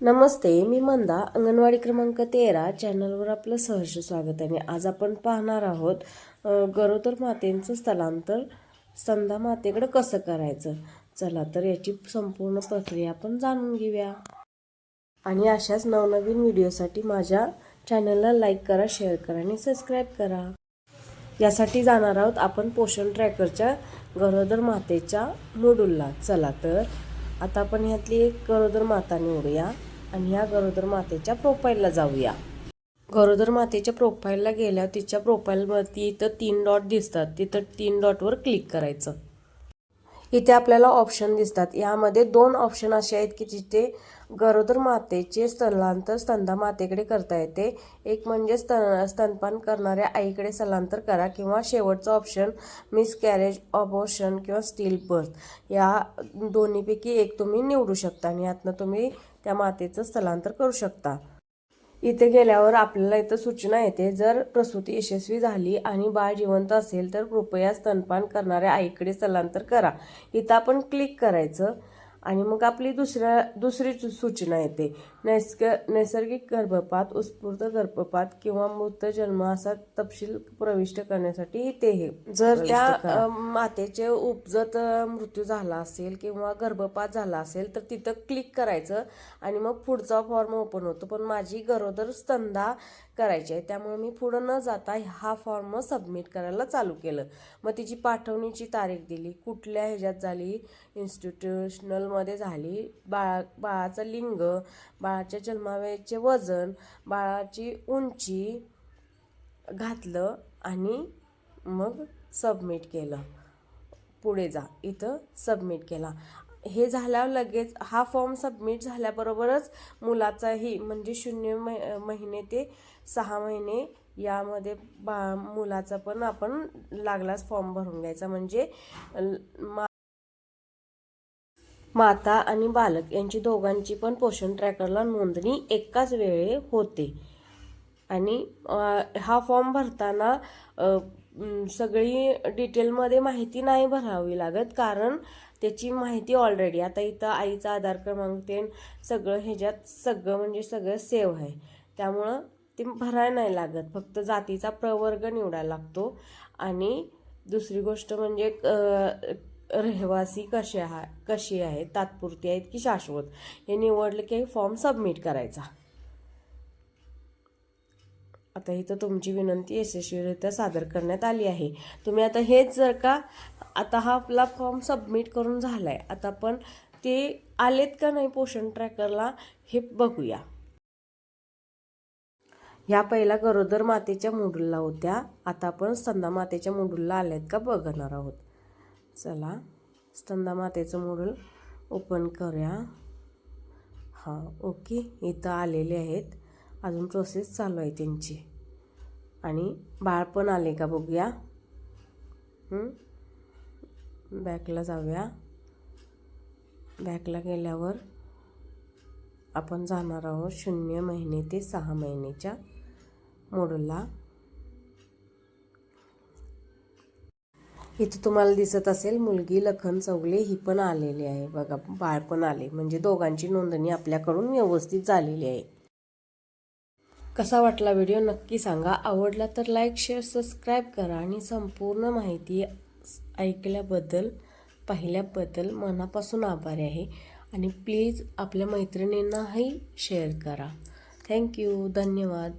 नमस्ते मी मंदा अंगणवाडी क्रमांक तेरा चॅनलवर आपलं सहर्ष स्वागत आहे. आज आपण पाहणार आहोत गरोदर मातेंचं स्थलांतर संधा मातेकडे कसं करायचं? चला तर याची संपूर्ण प्रक्रिया आपण जाणून घेऊया. आणि अशाच नवनवीन व्हिडिओसाठी माझ्या चॅनलला लाईक करा शेअर करा आणि सबस्क्राईब करा. यासाठी जाणार आहोत आपण पोषण ट्रॅकरच्या गरोदर मातेच्या मोडूलला चला तर आता आपण ह्यातली एक गरोदर माता निवडूया. आणि ह्या गरोदर मातेच्या प्रोफाईलला जाऊया. गरोदर मातेच्या प्रोफाईलला गेल्यावर तिच्या प्रोफाईलवरती इथं तीन डॉट दिसतात. तिथं तीन डॉटवर क्लिक करायचं. इथे आपल्याला ऑप्शन दिसतात. यामध्ये दोन ऑप्शन असे आहेत की जिथे गरोदर मातेचे स्थलांतर स्तंधा मातेकडे करता येते. एक म्हणजे स्तन स्तनपान करणाऱ्या आईकडे स्थलांतर करा किंवा शेवटचं ऑप्शन मिस कॅरेज ऑबोशन किंवा स्टील बर्थ या दोन्हीपैकी एक तुम्ही निवडू शकता आणि यातनं तुम्ही त्या मातेचं स्थलांतर करू शकता. इथे गेल्यावर आपल्याला इथं सूचना येते जर प्रसूती यशस्वी झाली आणि बाळ जिवंत असेल तर कृपया स्तनपान करणाऱ्या आईकडे स्थलांतर करा. इथं आपण क्लिक करायचं. आणि मग आपली दुसऱ्या दुसरी सूचना येते. नैसक नैसर्गिक गर्भपात उत्स्फूर्त गर्भपात किंवा मृत जन्म असा तपशील प्रविष्ट करण्यासाठी इथे हे जर त्या मातेचे उपजत मृत्यू झाला असेल किंवा गर्भपात झाला असेल तर तिथं क्लिक करायचं आणि मग पुढचा फॉर्म ओपन होतो. पण माझी गरोदर स्तंदा करायची आहे. त्यामुळे मी पुढं न जाता हा फॉर्म सबमिट करायला चालू केलं. मग तिची पाठवणीची तारीख दिली. कुठल्या ह्याच्यात झाली? इन्स्टिट्यूशनलमध्ये झाली. बाळा बाळाचं लिंग बाळाच्या जन्मावेळेचे वजन बाळाची उंची घातलं आणि मग सबमिट केलं. पुढे जा. इथं सबमिट केला. हे झाल्यावर लगेच हा फॉर्म सबमिट झाल्याबरोबरच मुलाचाही म्हणजे शून्य महिने ते सहा महिने यामध्ये बा मुलाचा पण आपण लागलाच फॉर्म भरून घ्यायचा. म्हणजे मा माता आणि बालक यांची दोघांची पण पोषण ट्रॅकरला नोंदणी एकाच वेळे होते. आणि हा फॉर्म भरताना सगळी डिटेलमध्ये माहिती नाही भरावी लागत कारण त्याची माहिती ऑलरेडी आता इथं आईचा आधार क्रमांक ते सगळं ह्याच्यात सगळं म्हणजे सगळं सेव्ह आहे. त्यामुळं ते भरायला नाही लागत. फक्त जातीचा प्रवर्ग निवडायला लागतो. आणि दुसरी गोष्ट म्हणजे रहिवासी कसे आहे कशी आहेत तात्पुरती आहेत की शाश्वत? हे निवडलं की फॉर्म सबमिट करायचा. आता इथं तुमची विनंती यशस्वीरित्या सादर करण्यात आली आहे. तुम्ही आता हेच जर का आता हा आपला फॉर्म सबमिट करून झाला आहे आता आपण ते आलेत का नाही पोषण ट्रॅकरला हे बघूया. ह्या पहिला गरोदर मातेच्या मोडूलला होत्या आता आपण संधा मातेच्या मोडूलला आल्यात का बघणार आहोत. चला स्तंदा मातेचं मॉडल ओपन करूया. हां ओके इथं आलेले आहेत. अजून प्रोसेस चालू आहे त्यांची. आणि बाळ पण आले का बघूया? बॅकला जाऊया. बॅकला गेल्यावर आपण जाणार आहोत शून्य महिने ते सहा महिन्याच्या मॉडलला इथं तुम्हाला दिसत असेल मुलगी लखन चौगले ही पण आलेली आहे. बघा बाळ पण आले. म्हणजे दोघांची नोंदणी आपल्याकडून व्यवस्थित झालेली आहे. कसा वाटला व्हिडिओ नक्की सांगा. आवडला तर लाईक शेअर सबस्क्राईब करा आणि संपूर्ण माहिती ऐकल्याबद्दल पाहिल्याबद्दल मनापासून आभारी आहे. आणि प्लीज आपल्या मैत्रिणींनाही शेअर करा. थँक्यू. धन्यवाद.